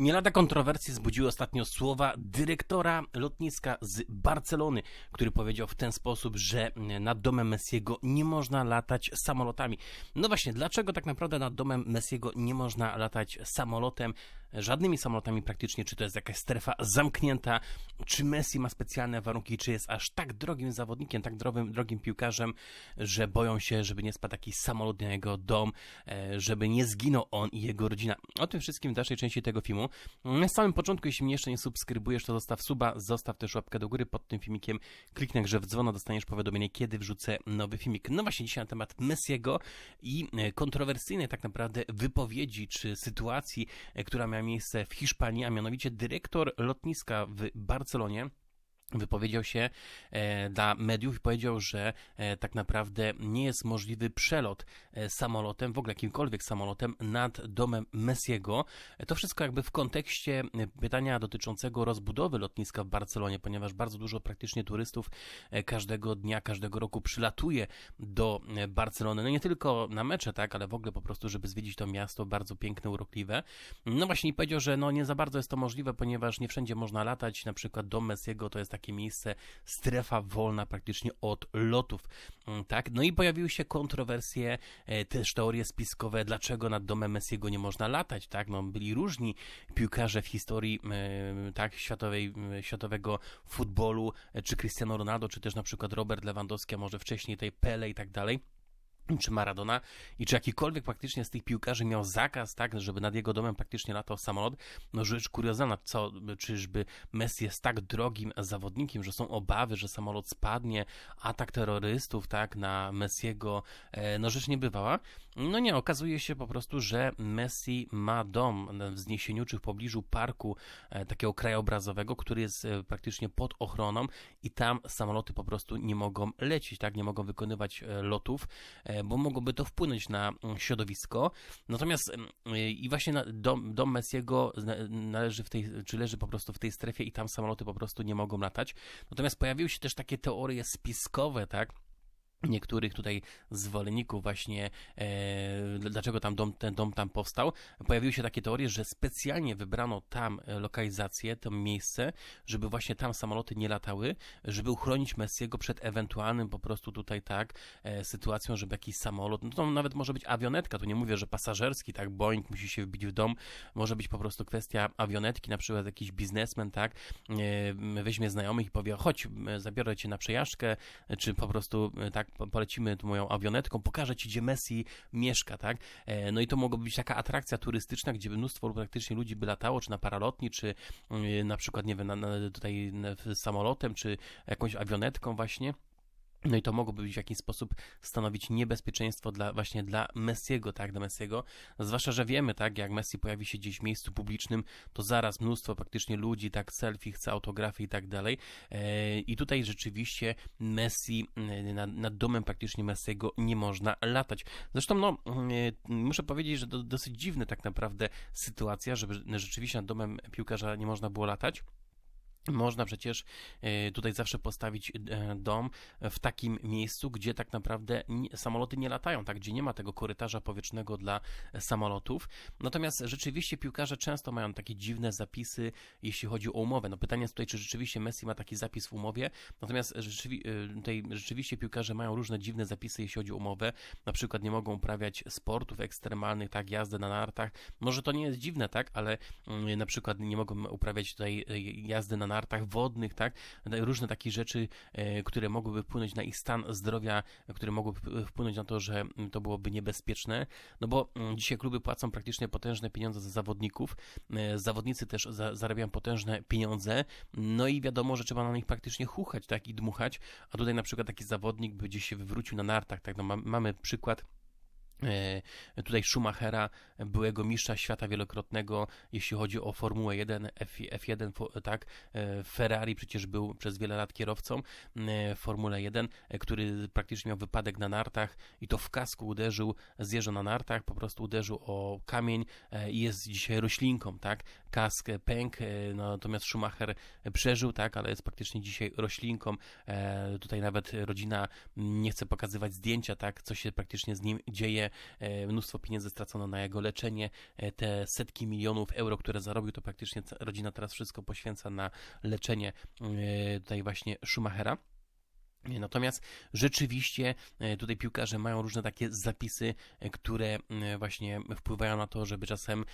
Nie lada kontrowersji zbudziły ostatnio słowa dyrektora lotniska z Barcelony, który powiedział w ten sposób, że nad domem Messiego nie można latać samolotami. No właśnie, dlaczego tak naprawdę nad domem Messiego nie można latać samolotem? żadnymi samolotami praktycznie, czy to jest jakaś strefa zamknięta, czy Messi ma specjalne warunki, czy jest aż tak drogim zawodnikiem, tak drogim, drogim piłkarzem, że boją się, żeby nie spadł jakiś samolot na jego dom, e, żeby nie zginął on i jego rodzina. O tym wszystkim w dalszej części tego filmu. Na samym początku, jeśli mnie jeszcze nie subskrybujesz, to zostaw suba, zostaw też łapkę do góry pod tym filmikiem, kliknij grze w dzwono, dostaniesz powiadomienie, kiedy wrzucę nowy filmik. No właśnie dzisiaj na temat Messiego i e, kontrowersyjnej tak naprawdę wypowiedzi, czy sytuacji, e, która miała miejsce w Hiszpanii, a mianowicie dyrektor lotniska w Barcelonie wypowiedział się e, dla mediów i powiedział, że e, tak naprawdę nie jest możliwy przelot e, samolotem, w ogóle jakimkolwiek samolotem nad domem Messiego. To wszystko jakby w kontekście pytania dotyczącego rozbudowy lotniska w Barcelonie, ponieważ bardzo dużo praktycznie turystów każdego dnia, każdego roku przylatuje do Barcelony. No nie tylko na mecze, tak, ale w ogóle po prostu, żeby zwiedzić to miasto bardzo piękne, urokliwe. No właśnie powiedział, że no nie za bardzo jest to możliwe, ponieważ nie wszędzie można latać, na przykład dom Messiego to jest takie miejsce, strefa wolna praktycznie od lotów, mm, tak? No i pojawiły się kontrowersje, e, też teorie spiskowe, dlaczego nad domem Messiego nie można latać, tak? No, byli różni piłkarze w historii, e, tak, światowej, e, światowego futbolu, czy Cristiano Ronaldo, czy też na przykład Robert Lewandowski, a może wcześniej tej Pele i tak dalej czy Maradona i czy jakikolwiek praktycznie z tych piłkarzy miał zakaz, tak, żeby nad jego domem praktycznie latał samolot, no rzecz kuriozalna, co, czyżby Messi jest tak drogim zawodnikiem, że są obawy, że samolot spadnie, atak terrorystów, tak, na Messiego, e, no rzecz nie bywała. No nie, okazuje się po prostu, że Messi ma dom w zniesieniu czy w pobliżu parku e, takiego krajobrazowego, który jest e, praktycznie pod ochroną i tam samoloty po prostu nie mogą lecieć, tak, nie mogą wykonywać lotów, bo mogłoby to wpłynąć na mm, środowisko. Natomiast mm, i właśnie dom, dom Messiego należy w tej, czy leży po prostu w tej strefie i tam samoloty po prostu nie mogą latać. Natomiast pojawiły się też takie teorie spiskowe, tak? Niektórych tutaj zwolenników właśnie, e, dlaczego tam dom, ten dom tam powstał, pojawiły się takie teorie, że specjalnie wybrano tam e, lokalizację, to miejsce, żeby właśnie tam samoloty nie latały, żeby uchronić Messiego przed ewentualnym po prostu tutaj tak e, sytuacją, żeby jakiś samolot, no to nawet może być awionetka, tu nie mówię, że pasażerski, tak, Boeing musi się wbić w dom, może być po prostu kwestia awionetki, na przykład jakiś biznesmen, tak, e, weźmie znajomych i powie, chodź, e, zabiorę cię na przejażdżkę, czy po prostu tak polecimy tu moją awionetką, pokażę ci, gdzie Messi mieszka, tak? E, no i to mogłoby być taka atrakcja turystyczna, gdzie mnóstwo praktycznie ludzi by latało, czy na paralotni, czy e, na przykład, nie wiem, na, na, tutaj samolotem, czy jakąś awionetką właśnie. No i to mogłoby w jakiś sposób stanowić niebezpieczeństwo dla właśnie dla Messiego, tak, dla Messiego. Zwłaszcza, że wiemy, tak, jak Messi pojawi się gdzieś w miejscu publicznym, to zaraz mnóstwo praktycznie ludzi, tak, selfie, chce autografy i tak dalej. E, I tutaj rzeczywiście Messi, e, nad, nad domem praktycznie Messiego nie można latać. Zresztą, no, e, muszę powiedzieć, że to dosyć dziwna tak naprawdę sytuacja, żeby rzeczywiście nad domem piłkarza nie można było latać. Można przecież e, tutaj zawsze postawić e, dom w takim miejscu, gdzie tak naprawdę samoloty nie latają, tak, gdzie nie ma tego korytarza powietrznego dla samolotów. Natomiast rzeczywiście piłkarze często mają takie dziwne zapisy, jeśli chodzi o umowę. No pytanie jest tutaj, czy rzeczywiście Messi ma taki zapis w umowie, natomiast rzeczywi e, tutaj rzeczywiście piłkarze mają różne dziwne zapisy, jeśli chodzi o umowę. Na przykład nie mogą uprawiać sportów ekstremalnych, tak, jazdy na nartach. Może to nie jest dziwne, tak, ale mm, na przykład nie mogą uprawiać tutaj jazdy na nartach wodnych, tak? Różne takie rzeczy, e, które mogłyby wpłynąć na ich stan zdrowia, które mogłyby wpłynąć na to, że to byłoby niebezpieczne. No bo mm, dzisiaj kluby płacą praktycznie potężne pieniądze za zawodników. E, zawodnicy też za, zarabiają potężne pieniądze. No i wiadomo, że trzeba na nich praktycznie chuchać, tak? I dmuchać. A tutaj na przykład taki zawodnik by gdzieś się wywrócił na nartach, tak? No, mamy przykład E, tutaj Schumachera, byłego mistrza świata wielokrotnego, jeśli chodzi o Formułę 1, F, F1, tak, e, Ferrari przecież był przez wiele lat kierowcą e, Formuły 1, który praktycznie miał wypadek na nartach i to w kasku uderzył, zjeżdżał na nartach, po prostu uderzył o kamień i jest dzisiaj roślinką, tak, kask pękł, no, natomiast Schumacher przeżył, tak, ale jest praktycznie dzisiaj roślinką, tutaj nawet rodzina nie chce pokazywać zdjęcia, tak, co się praktycznie z nim dzieje, e, mnóstwo pieniędzy stracono na jego leczenie. E, te setki milionów euro, które zarobił, to praktycznie rodzina teraz wszystko poświęca na leczenie e, tutaj właśnie Schumachera. Natomiast rzeczywiście e, tutaj piłkarze mają różne takie zapisy, e, które e, właśnie wpływają na to, żeby czasem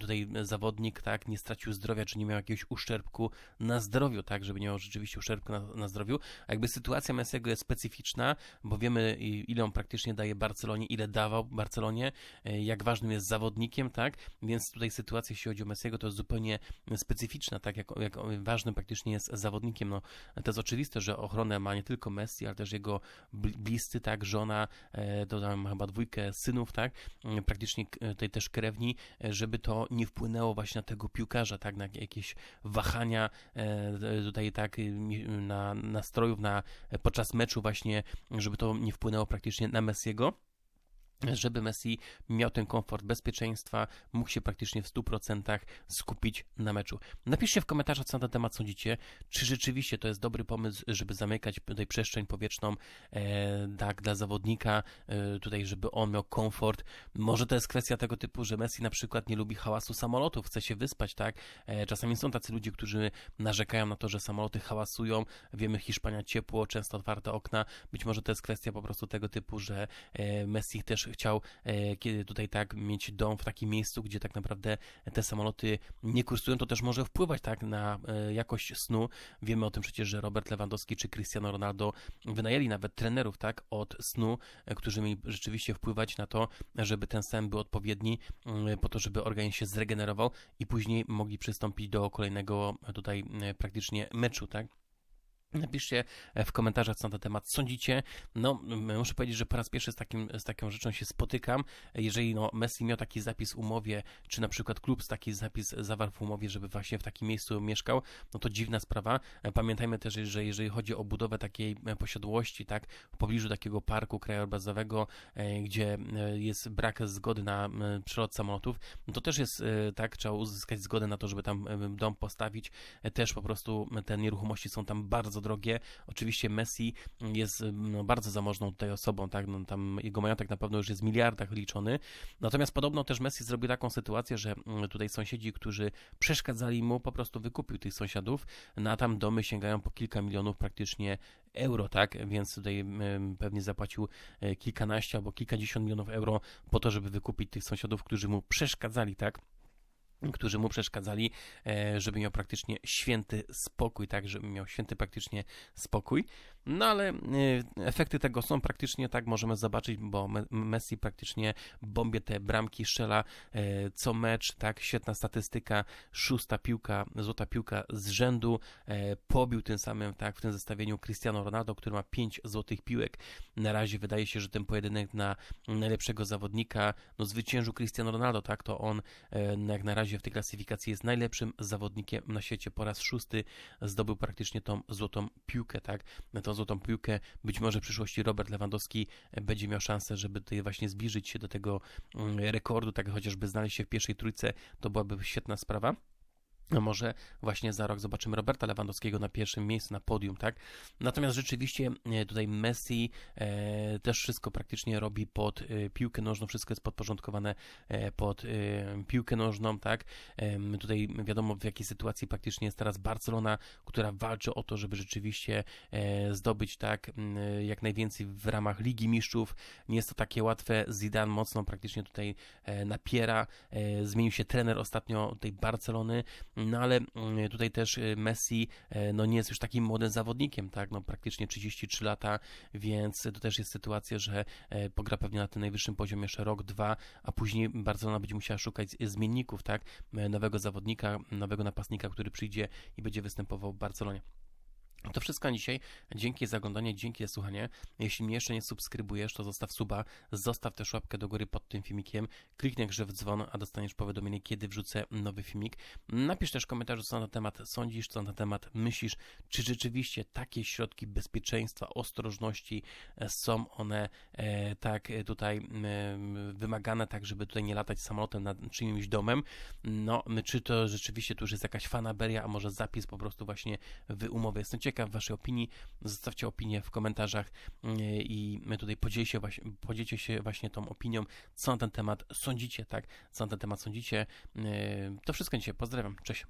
tutaj zawodnik tak nie stracił zdrowia, czy nie miał jakiegoś uszczerbku na zdrowiu, tak, żeby nie miał rzeczywiście uszczerbku na, na zdrowiu. Jakby sytuacja Messiego jest specyficzna, bo wiemy ile on praktycznie daje Barcelonie, ile dawał Barcelonie, jak ważnym jest zawodnikiem, tak, więc tutaj sytuacja, jeśli chodzi o Messiego, to jest zupełnie specyficzna, tak, jak, jak ważnym praktycznie jest zawodnikiem. No, to jest oczywiste, że ochrona ma nie tylko Messi, ale też jego bliscy, tak, żona, e, dodam chyba dwójkę synów, tak, mm, praktycznie tutaj też krewni, e, żeby to nie wpłynęło właśnie na tego piłkarza, tak, na jakieś wahania e, tutaj tak na nastrojów na, podczas meczu właśnie, żeby to nie wpłynęło praktycznie na Messiego żeby Messi miał ten komfort bezpieczeństwa, mógł się praktycznie w 100% skupić na meczu. Napiszcie w komentarzach, co na ten temat sądzicie. Czy rzeczywiście to jest dobry pomysł, żeby zamykać tutaj przestrzeń powietrzną e, tak, dla zawodnika, e, tutaj, żeby on miał komfort. Może to jest kwestia tego typu, że Messi na przykład nie lubi hałasu samolotów, chce się wyspać, tak? E, czasami są tacy ludzie, którzy narzekają na to, że samoloty hałasują. Wiemy, Hiszpania ciepło, często otwarte okna. Być może to jest kwestia po prostu tego typu, że e, Messi też chciał e, kiedy tutaj tak mieć dom w takim miejscu, gdzie tak naprawdę te samoloty nie kursują, to też może wpływać tak na e, jakość snu. Wiemy o tym przecież, że Robert Lewandowski czy Cristiano Ronaldo wynajęli nawet trenerów tak od snu, e, którzy mieli rzeczywiście wpływać na to, żeby ten sen był odpowiedni po to, żeby organizm się zregenerował i później mogli przystąpić do kolejnego tutaj praktycznie meczu, tak? Napiszcie e, w komentarzach, co na ten temat sądzicie. No, muszę powiedzieć, że po raz pierwszy z, takim, z taką rzeczą się spotykam. Jeżeli no, Messi miał taki zapis w umowie, czy na przykład klub taki zapis zawarł w umowie, żeby właśnie w takim miejscu mieszkał, no to dziwna sprawa. E, pamiętajmy też, że jeżeli chodzi o budowę takiej e, posiadłości, tak, w pobliżu takiego parku krajobrazowego, gdzie jest brak zgody na przelot samolotów, no to też jest, tak, trzeba uzyskać zgodę na to, żeby tam dom postawić. Też po prostu te nieruchomości są tam bardzo bardzo drogie. Oczywiście Messi jest no, bardzo zamożną tutaj osobą, tak? No, tam jego majątek na pewno już jest w miliardach liczony. Natomiast podobno też Messi zrobił taką sytuację, że mm, tutaj sąsiedzi, którzy przeszkadzali mu, po prostu wykupił tych sąsiadów, na tam domy sięgają po kilka milionów praktycznie euro, tak? Więc tutaj pewnie zapłacił e, kilkanaście albo kilkadziesiąt milionów euro po to, żeby wykupić tych sąsiadów, którzy mu przeszkadzali, tak? Którzy mu przeszkadzali, e, żeby miał praktycznie święty spokój, tak, żeby miał święty praktycznie spokój. No ale e, efekty tego są praktycznie tak, możemy zobaczyć, bo Messi praktycznie bombie te bramki strzela e, co mecz, tak, świetna statystyka, szósta piłka, złota piłka z rzędu, pobił tym samym, tak, w tym zestawieniu Cristiano Ronaldo, który ma pięć złotych piłek. Na razie wydaje się, że ten pojedynek na najlepszego zawodnika, no zwyciężył Cristiano Ronaldo, tak, to on jak na razie razie w tej klasyfikacji jest najlepszym zawodnikiem na świecie. Po raz szósty zdobył praktycznie tą złotą piłkę, tak? Tą złotą piłkę być może w przyszłości Robert Lewandowski będzie miał szansę, żeby tutaj właśnie zbliżyć się do tego mm, rekordu, tak chociażby znaleźć się w pierwszej trójce, to byłaby świetna sprawa. No może właśnie za rok zobaczymy Roberta Lewandowskiego na pierwszym miejscu, na podium, tak? Natomiast rzeczywiście e, tutaj Messi e, też wszystko praktycznie robi pod e, piłkę nożną, wszystko jest podporządkowane pod piłkę nożną, tak? Tutaj wiadomo w jakiej sytuacji praktycznie jest teraz Barcelona, która walczy o to, żeby rzeczywiście zdobyć, tak, jak najwięcej w ramach Ligi Mistrzów. Nie jest to takie łatwe. Zidane mocno praktycznie tutaj napiera. Zmienił się trener ostatnio tej Barcelony no ale mm, tutaj też y, Messi e, no nie jest już takim młodym zawodnikiem, tak, no praktycznie 33 lata, więc to też jest sytuacja, że e, pogra pewnie na tym najwyższym poziomie jeszcze rok, dwa, a później Barcelona będzie musiała szukać zmienników, tak, e, nowego zawodnika, nowego napastnika, który przyjdzie i będzie występował w Barcelonie. To wszystko dzisiaj. Dzięki za oglądanie, dzięki za słuchanie. Jeśli mnie jeszcze nie subskrybujesz, to zostaw suba, zostaw też łapkę do góry pod tym filmikiem, kliknij grze w dzwon, a dostaniesz powiadomienie, kiedy wrzucę nowy filmik. Napisz też komentarz, co na temat sądzisz, co na temat myślisz, czy rzeczywiście takie środki bezpieczeństwa, ostrożności e, są one e, tak e, tutaj e, wymagane, tak żeby tutaj nie latać samolotem nad czyimś domem. No, czy to rzeczywiście tu już jest jakaś fanaberia, a może zapis po prostu właśnie w umowie. Jestem ciekaw, ciekaw waszej opinii. Zostawcie opinię w komentarzach yy, i my tutaj podzielcie się, właśnie, podzielcie się właśnie tą opinią, co na ten temat sądzicie, tak? Co na ten temat sądzicie. Yy, To wszystko dzisiaj. Pozdrawiam. Cześć.